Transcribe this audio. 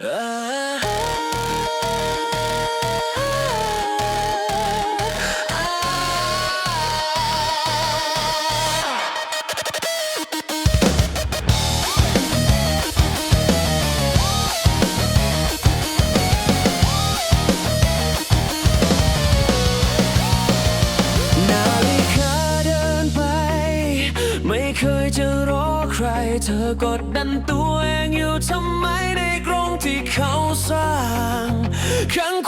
นาฬิกาเดินไป ไม่เคยจะรอใคร เธอกดดันตัวเองอยู่ทำไมใน ก